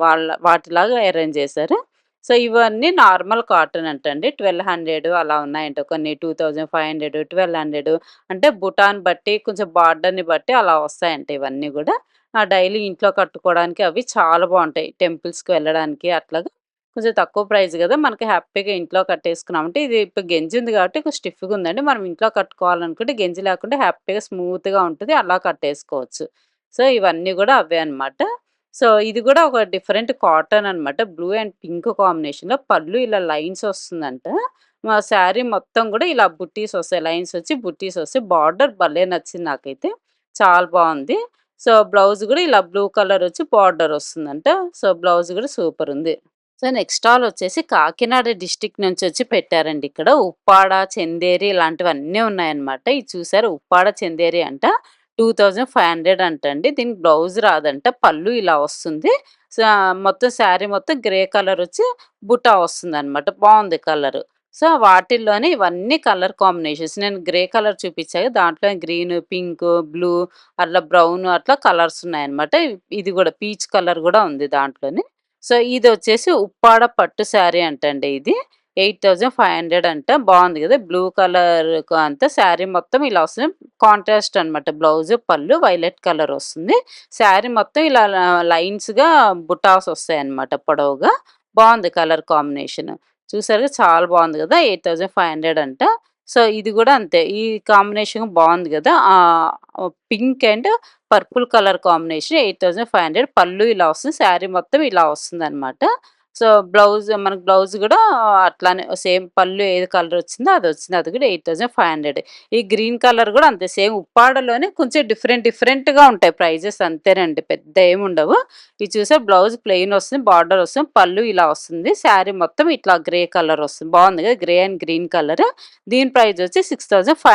వాళ్ళ వాటిలాగా అరేంజ్ చేశారు. సో, ఇవన్నీ నార్మల్ కాటన్ అంటండి. 1200 అలా ఉన్నాయంట. కొన్ని 2500, 1200 అంటే బుటాన్ బట్టి, కొంచెం బార్డర్‌ని బట్టి అలా వస్తాయంట ఇవన్నీ కూడా ఆ! డైలీ ఇంట్లో కట్టుకోవడానికి అవి చాలా బాగుంటాయి టెంపుల్స్‌కి వెళ్ళడానికి అట్లాగా. కొంచెం తక్కువ ప్రైస్ కదా మనకి హ్యాపీగా ఇంట్లో కట్టేసుకున్నామంటే ఇది ఇప్పుడు గెంజి ఉంది కాబట్టి కొంచెం స్టిఫ్‌గా ఉందండి. మనం ఇంట్లో కట్టుకోవాలనుకుంటే గెంజి లేకుండా హ్యాపీగా స్మూత్‌గా ఉంటుంది అలా కట్టేసుకోవచ్చు. సో, ఇవన్నీ కూడా అవే అనమాట సో, ఇది కూడా ఒక డిఫరెంట్ కాటన్ అన్నమాట. బ్లూ అండ్ పింక్ కాంబినేషన్‌లో పళ్ళు ఇలా లైన్స్ వస్తుందంట. మా శారీ మొత్తం కూడా ఇలా బుట్టీస్ వస్తాయి. లైన్స్ వచ్చి బుట్టీస్ వస్తాయి. బార్డర్ భలే నచ్చింది నాకైతే. చాలా బాగుంది సో, బ్లౌజ్ కూడా ఇలా బ్లూ కలర్ వచ్చి బార్డర్ వస్తుందంట. సో, బ్లౌజ్ కూడా సూపర్ ఉంది. సో, నెక్స్ట్ ఆల్ వచ్చేసి కాకినాడ డిస్టిక్ నుంచి వచ్చి పెట్టారండి ఇక్కడ. ఉప్పాడ, చందేరి ఇలాంటివన్నీ ఉన్నాయన్నమాట. ఇది చూసారు ఉప్పాడ, చందేరి అంట. 2500 అంటండి. దీనికి బ్లౌజ్ రాదంట. పళ్ళు ఇలా వస్తుంది. సో, మొత్తం శారీ మొత్తం గ్రే కలర్ వచ్చి బుటా వస్తుందన్నమాట. బాగుంది కలరు. సో, వాటిల్లోనే ఇవన్నీ కలర్ కాంబినేషన్స్. నేను గ్రే కలర్ చూపించాను దాంట్లో గ్రీన్, పింక్, బ్లూ అట్లా బ్రౌన్ అట్లా కలర్స్ ఉన్నాయన్నమాట. ఇది కూడా పీచ్ కలర్ కూడా ఉంది దాంట్లోనే. సో, ఇది వచ్చేసి ఉప్పాడ పట్టు శారీ అంటండి ఇది. 8500 అంట. బాగుంది కదా బ్లూ కలర్ అంతా శారీ మొత్తం ఇలా వస్తుంది. కాంట్రాస్ట్ అన్నమాట. బ్లౌజ్, పళ్ళు వైలెట్ కలర్ వస్తుంది. శారీ మొత్తం ఇలా లైన్స్‌గా బుటాస్ వస్తాయన్నమాట పొడవుగా. బాగుంది కలర్ కాంబినేషన్. చూసారుగా చాలా బాగుంది కదా ఎయిట్ థౌజండ్ ఫైవ్ హండ్రెడ్ అంట. సో, ఇది కూడా అంతే. ఈ కాంబినేషన్ బాగుంది కదా pink and purple colour combination 8500 పళ్ళు ఇలా వస్తుంది. శారీ మొత్తం ఇలా వస్తుందన్నమాట. సో, బ్లౌజ్ మనకు బ్లౌజ్ కూడా అట్లానే సేమ్ పళ్ళు ఏది కలర్ వచ్చిందో అది వచ్చింది. అది కూడా 8500 ఈ గ్రీన్ కలర్ కూడా అంతే సేమ్ ఉప్పాడలోనే కొంచెం డిఫరెంట్ డిఫరెంట్‌గా ఉంటాయి ప్రైజెస్ అంతేనండి. పెద్ద ఏమి ఉండవు. ఇది చూసే బ్లౌజ్ ప్లెయిన్ వస్తుంది. బార్డర్ వస్తుంది. పళ్ళు ఇలా వస్తుంది. శారీ మొత్తం ఇట్లా గ్రే కలర్ వస్తుంది. బాగుంది కదా గ్రే అండ్ గ్రీన్ కలర్. దీని ప్రైస్ వచ్చి 6500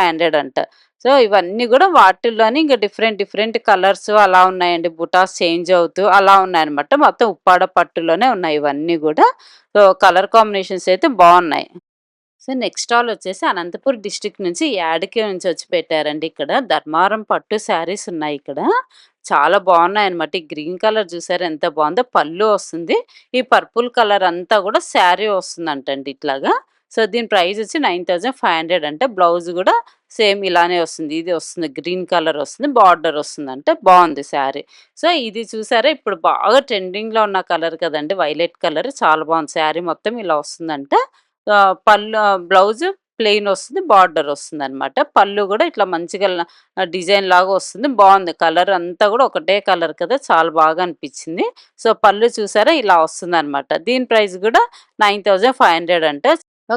అంట. సో, ఇవన్నీ కూడా వాటిల్లోనే ఇంకా డిఫరెంట్ డిఫరెంట్ కలర్స్ అలా ఉన్నాయండి. బుటాస్ చేంజ్ అవుతూ అలా ఉన్నాయన్నమాట. మొత్తం ఉప్పాడ పట్టులోనే ఉన్నాయి ఇవన్నీ కూడా సో, కలర్ కాంబినేషన్స్ అయితే బాగున్నాయి సో, నెక్స్ట్ ఆల్ వచ్చేసి అనంతపూర్ డిస్టిక్ నుంచి యాడికి నుంచి వచ్చి పెట్టారండి ఇక్కడ. ధర్మారం పట్టు శారీస్ ఉన్నాయి ఇక్కడ. చాలా బాగున్నాయి అనమాట ఈ గ్రీన్ కలర్ చూసారా ఎంత బాగుందో పళ్ళు వస్తుంది. ఈ పర్పుల్ కలర్ అంతా కూడా శారీ వస్తుందంటండి ఇట్లాగా. సో, దీని ప్రైస్ వచ్చి నైన్ అంటే బ్లౌజ్ కూడా సేమ్ ఇలానే వస్తుంది. ఇది వస్తుంది. గ్రీన్ కలర్ వస్తుంది. బార్డర్ వస్తుందంటే బాగుంది శారీ. సో, ఇది చూసారా ఇప్పుడు బాగా ట్రెండింగ్‌లో ఉన్న కలర్ కదండి వైలెట్ కలర్ చాలా బాగుంది శారీ మొత్తం ఇలా వస్తుందంటే పళ్ళు బ్లౌజ్ ప్లెయిన్ వస్తుంది. బార్డర్ వస్తుందన్నమాట. పళ్ళు కూడా ఇట్లా మంచిగా డిజైన్ లాగా వస్తుంది. బాగుంది కలర్ అంతా కూడా ఒకటే కలర్ కదా! చాలా బాగా అనిపించింది. సో, పళ్ళు చూసారా ఇలా వస్తుందన్నమాట. దీని ప్రైస్ గూడా 9500 అంట.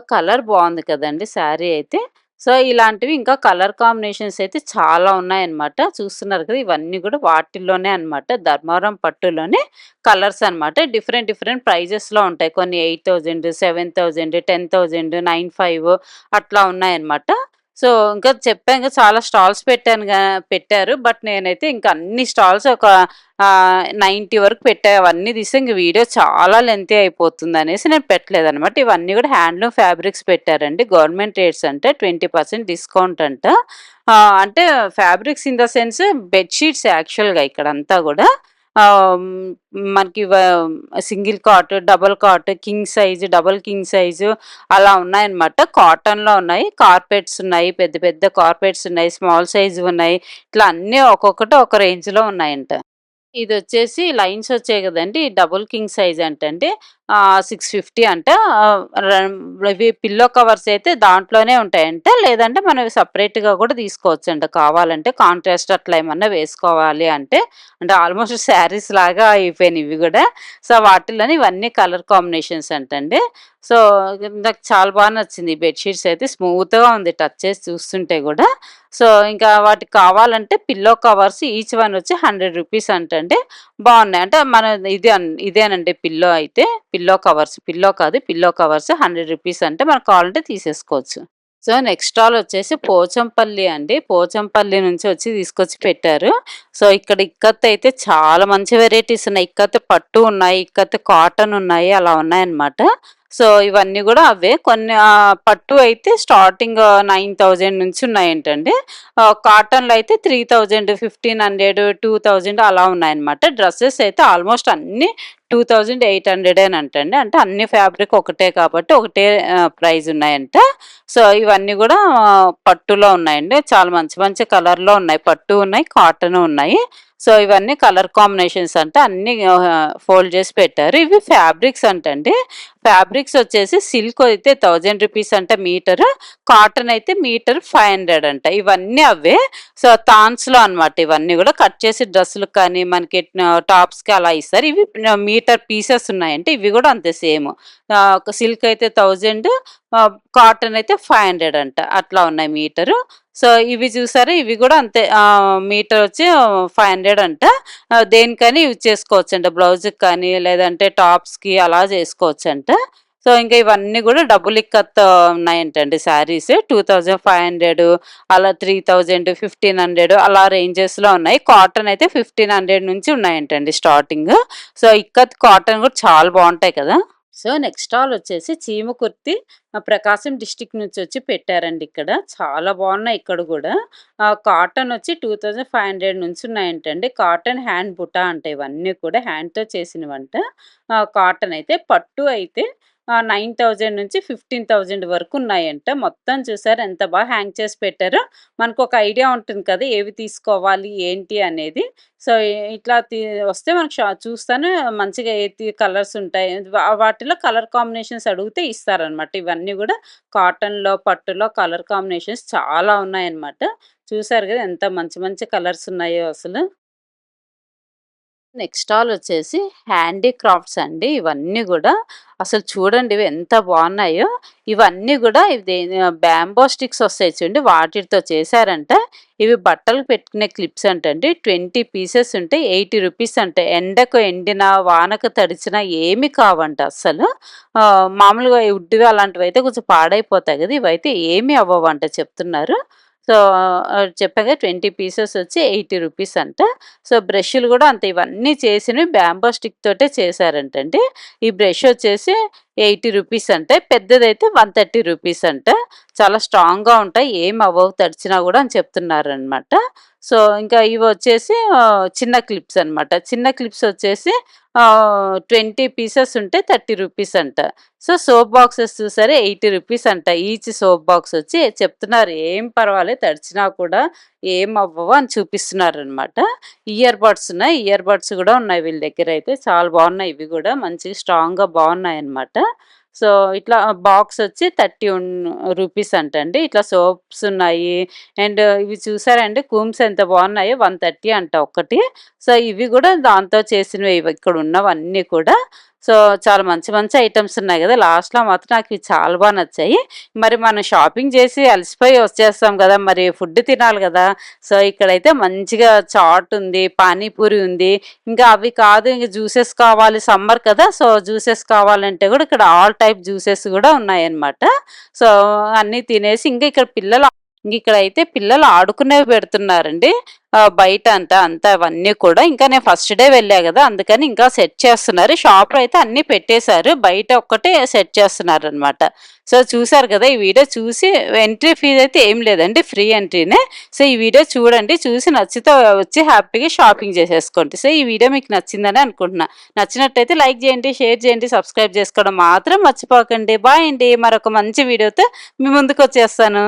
కలర్ బాగుంది కదండి శారీ అయితే. సో, ఇలాంటివి ఇంకా కలర్ కాంబినేషన్స్ అయితే చాలా ఉన్నాయన్నమాట. చూస్తున్నారు కదా! ఇవన్నీ కూడా వాటిల్లోనే అనమాట ధర్మవరం పట్టులోనే కలర్స్ అన్నమాట. డిఫరెంట్ డిఫరెంట్ ప్రైజెస్‌లో ఉంటాయి. కొన్ని 8000, 7000, 10000, 95 అట్లా ఉన్నాయన్నమాట. సో, ఇంకా చెప్పాను కదా! చాలా స్టాల్స్ పెట్టానుగా పెట్టారు. బట్ నేనైతే ఇంకా అన్ని స్టాల్స్ ఒక నైంటీ వరకు పెట్టా. అవన్నీ తీస్తే ఇంక వీడియో చాలా లెంతీ అయిపోతుందనేసి నేను పెట్టలేదు అనమాట ఇవన్నీ కూడా హ్యాండ్లూమ్ ఫ్యాబ్రిక్స్ పెట్టారండి. గవర్నమెంట్ రేట్స్ అంటే ట్వంటీ పర్సెంట్ డిస్కౌంట్ అంట. అంటే fabrics in the sense bedsheets యాక్చువల్‌గా ఇక్కడంతా కూడా మనకి వ single cot, double cot, king size double king size అలా ఉన్నాయన్నమాట. కాటన్‌లో ఉన్నాయి. కార్పెట్స్ ఉన్నాయి. పెద్ద పెద్ద కార్పెట్స్ ఉన్నాయి. స్మాల్ సైజు ఉన్నాయి. ఇట్లా అన్నీ ఒక్కొక్కటి ఒక రేంజ్‌లో ఉన్నాయంట. ఇది వచ్చేసి లైన్స్ వచ్చాయి కదండి డబుల్ కింగ్ సైజ్ అంటే సిక్స్ ఫిఫ్టీ అంట. ఇవి పిల్లో కవర్స్ అయితే దాంట్లోనే ఉంటాయంటే లేదంటే మనం సపరేట్గా కూడా తీసుకోవచ్చు అంట కావాలంటే. కాంట్రాస్ట్ అట్లా ఏమన్నా వేసుకోవాలి అంటే. అంటే ఆల్మోస్ట్ శారీస్ లాగా అయిపోయినాయి ఇవి కూడా సో, వాటిలోని ఇవన్నీ కలర్ కాంబినేషన్స్ అంటండి. సో, నాకు చాలా బాగా నచ్చింది. ఈ బెడ్షీట్స్ అయితే స్మూత్‌గా ఉంది టచ్ చేసి చూస్తుంటే కూడా సో, ఇంకా వాటికి కావాలంటే పిల్లో కవర్స్ ఈచ్ వన్ వచ్చి 100 రూపీస్ అంటండి. బాగున్నాయి అంటే మన ఇది అన్ ఇదేనండి పిల్లో అయితే. Pillow covers. పిల్లో కాదు. పిల్లో కవర్స్ 100 రూపీస్ అంటే మనకు కావాలంటే తీసేసుకోవచ్చు. సో, నెక్స్ట్ స్టాల్ వచ్చేసి పోచంపల్లి అండి. పోచంపల్లి నుంచి వచ్చి తీసుకొచ్చి పెట్టారు. సో, ఇక్కడ ఇక్కత్ అయితే చాలా మంచి వెరైటీస్ ఉన్నాయి. ఇక్కత్ పట్టు ఉన్నాయి. ఇక్కత్ కాటన్ ఉన్నాయి. అలా ఉన్నాయన్నమాట. సో ఇవన్నీ కూడా అవే కొన్ని పట్టు అయితే స్టార్టింగ్ నైన్ థౌజండ్ నుంచి ఉన్నాయంటండి కాటన్లు కాటన్లో అయితే three thousand fifteen hundred two thousand అలా ఉన్నాయన్నమాట డ్రెస్సెస్ అయితే ఆల్మోస్ట్ అన్ని టూ థౌజండ్ ఎయిట్ హండ్రెడ్ అని అంటండి. అంటే అన్ని ఫ్యాబ్రిక్ ఒకటే కాబట్టి ఒకటే ప్రైస్ ఉన్నాయంట. సో ఇవన్నీ కూడా పట్టులో ఉన్నాయండి. చాలా మంచి మంచి కలర్లో ఉన్నాయి. పట్టు ఉన్నాయి కాటన్ ఉన్నాయి. సో ఇవన్నీ కలర్ కాంబినేషన్స్ అంటే అన్ని ఫోల్డ్ చేసి పెట్టారు. ఇవి ఫ్యాబ్రిక్స్ అంటండి. ఫ్యాబ్రిక్స్ వచ్చేసి సిల్క్ అయితే థౌజండ్ రూపీస్ అంట మీటర్. కాటన్ అయితే మీటర్ ఫైవ్ హండ్రెడ్ అంట. ఇవన్నీ అవే. సో థాన్స్లో అనమాట ఇవన్నీ కూడా. కట్ చేసి డ్రెస్సులు కానీ మనకి టాప్స్కి అలా ఇస్తారు. ఇవి మీటర్ పీసెస్ ఉన్నాయంటే ఇవి కూడా అంతే సేమ్. సిల్క్ అయితే థౌజండ్ కాటన్ అయితే ఫైవ్ హండ్రెడ్ అంట. అట్లా ఉన్నాయి మీటరు. సో ఇవి చూసారా? ఇవి కూడా అంతే. మీటర్ వచ్చి ఫైవ్ హండ్రెడ్ అంట. దేనికని యూజ్ చేసుకోవచ్చు అంట బ్లౌజ్కి కానీ లేదంటే టాప్స్కి అలా చేసుకోవచ్చు అంట సో ఇంకా ఇవన్నీ కూడా double ikat ఉన్నాయంటండి saris. Two thousand five hundred అలా త్రీ థౌజండ్ ఫిఫ్టీన్ హండ్రెడ్ అలా రేంజెస్లో ఉన్నాయి. కాటన్ అయితే ఫిఫ్టీన్ హండ్రెడ్ నుంచి ఉన్నాయంటండి స్టార్టింగ్. సో ఇక్కత్ కాటన్ కూడా చాలా బాగుంటాయి కదా? సో నెక్స్ట్ ఆల్ వచ్చేసి చీమ కుర్తి ప్రకాశం డిస్టిక్ నుంచి వచ్చి పెట్టారండి ఇక్కడ. చాలా బాగున్నాయి ఇక్కడ కూడా. కాటన్ వచ్చి టూ థౌజండ్ ఫైవ్ హండ్రెడ్ నుంచి ఉన్నాయంటండి. కాటన్ హ్యాండ్ బుటా అంట ఇవన్నీ కూడా హ్యాండ్తో చేసినవంట. కాటన్ అయితే పట్టు అయితే నైన్ థౌజండ్ నుంచి ఫిఫ్టీన్ థౌజండ్ వరకు ఉన్నాయంట. మొత్తం చూసారు ఎంత బాగా హ్యాంగ్ చేసి పెట్టారో. మనకు ఒక ఐడియా ఉంటుంది కదా ఏవి తీసుకోవాలి ఏంటి అనేది. సో ఇట్లా తీ వస్తే మనకు షా చూస్తానే. మంచిగా ఏ కలర్స్ ఉంటాయి. వాటిలో కలర్ కాంబినేషన్స్ అడిగితే ఇస్తారనమాట ఇవన్నీ కూడా కాటన్లో పట్టులో కలర్ కాంబినేషన్స్ చాలా ఉన్నాయన్నమాట. చూసారు కదా ఎంత మంచి మంచి కలర్స్ ఉన్నాయో అసలు. నెక్స్ట్ ఆల్ వచ్చేసి హ్యాండీక్రాఫ్ట్స్ అండి. ఇవన్నీ కూడా అసలు చూడండి ఇవి ఎంత బాగున్నాయో. ఇవన్నీ కూడా ఇది బ్యాంబో స్టిక్స్ వస్తాయి చూడండి. వాటితో చేశారంట. ఇవి బట్టలు పెట్టుకునే క్లిప్స్ అంటండి. ట్వంటీ పీసెస్ ఉంటే ఎయిటీ రూపీస్ అంటే. ఎండకు ఎండిన వానకు తడిచిన ఏమి కావంట అసలు. మామూలుగా ఉడ్డువి అలాంటివి అయితే కొంచెం పాడైపోతాయి కదా. ఇవైతే ఏమీ అవ్వవంట చెప్తున్నారు. సో చెప్పాగా ట్వంటీ పీసెస్ వచ్చి ఎయిటీ రూపీస్ అంట. సో బ్రష్లు కూడా అంత ఇవన్నీ చేసినవి బ్యాంబో స్టిక్ తోటే చేశారంటండి. ఈ బ్రష్ వచ్చేసి ఎయిటీ రూపీస్ అంటే. పెద్దదైతే వన్ థర్టీ రూపీస్ అంట. చాలా స్ట్రాంగ్గా ఉంటాయి. ఏం అవ్వవు తడిచినా కూడా అని చెప్తున్నారు అనమాట సో ఇంకా ఇవి వచ్చేసి చిన్న క్లిప్స్ అన్నమాట. చిన్న క్లిప్స్ వచ్చేసి ట్వంటీ పీసెస్ ఉంటే థర్టీ రూపీస్ అంట. సో సోప్ బాక్సెస్ చూసారే? ఎయిటీ రూపీస్ అంట. ఈచ్ సోప్ బాక్స్ వచ్చి చెప్తున్నారు ఏం పర్వాలేదు తడిచినా కూడా ఏం అవ్వవు అని చూపిస్తున్నారు అనమాట ఇయర్ బడ్స్ ఉన్నాయి. ఇయర్ బడ్స్ కూడా ఉన్నాయి వీళ్ళ దగ్గర అయితే. చాలా బాగున్నాయి. ఇవి కూడా మంచి స్ట్రాంగ్గా బాగున్నాయి అనమాట సో ఇట్లా బాక్స్ వచ్చి థర్టీ రూపీస్ అంటండి. ఇట్లా సోప్స్ ఉన్నాయి. అండ్ ఇవి చూసారండి కూమ్స్ ఎంత బాగున్నాయో వన్ థర్టీ అంట ఒకటి సో ఇవి కూడా దాంతో చేసినవి ఇక్కడ ఉన్నవన్నీ కూడా. సో చాలా మంచి మంచి ఐటమ్స్ ఉన్నాయి కదా. లాస్ట్లో మాత్రం నాకు ఇవి చాలా బాగా నచ్చాయి. మరి మనం షాపింగ్ చేసి అలసిపోయి వచ్చేస్తాం కదా. మరి ఫుడ్ తినాలి కదా. సో ఇక్కడైతే మంచిగా చాట్ ఉంది పానీపూరి ఉంది. ఇంకా అవి కాదు ఇంకా జ్యూసెస్ కావాలి సమ్మర్ కదా. సో జ్యూసెస్ కావాలంటే కూడా ఇక్కడ ఆల్ టైప్ జ్యూసెస్ కూడా ఉన్నాయన్నమాట. సో అన్నీ తినేసి ఇంకా ఇక్కడ పిల్లలు ఇక్కడ అయితే పిల్లలు ఆడుకునేవి పెడుతున్నారండి. బయట అంతా అంతా అవన్నీ కూడా. ఇంకా నేను ఫస్ట్ డే వెళ్ళా కదా అందుకని ఇంకా సెట్ చేస్తున్నారు. షాప్ అయితే అన్ని పెట్టేశారు. బయట ఒక్కటే సెట్ చేస్తున్నారు అనమాట సో చూసారు కదా ఈ వీడియో చూసి ఎంట్రీ ఫీజు అయితే ఏం లేదండి. ఫ్రీ ఎంట్రీనే. సో ఈ వీడియో చూడండి. చూసి నచ్చితే వచ్చి హ్యాపీగా షాపింగ్ చేసేసుకోండి. సో ఈ వీడియో మీకు నచ్చిందని అనుకుంటున్నా. నచ్చినట్టయితే లైక్ చేయండి షేర్ చేయండి సబ్స్క్రైబ్ చేసుకోవడం మాత్రం మర్చిపోకండి. బాయ్ అండి. మరొక మంచి వీడియోతో మీ ముందుకు వచ్చేస్తాను.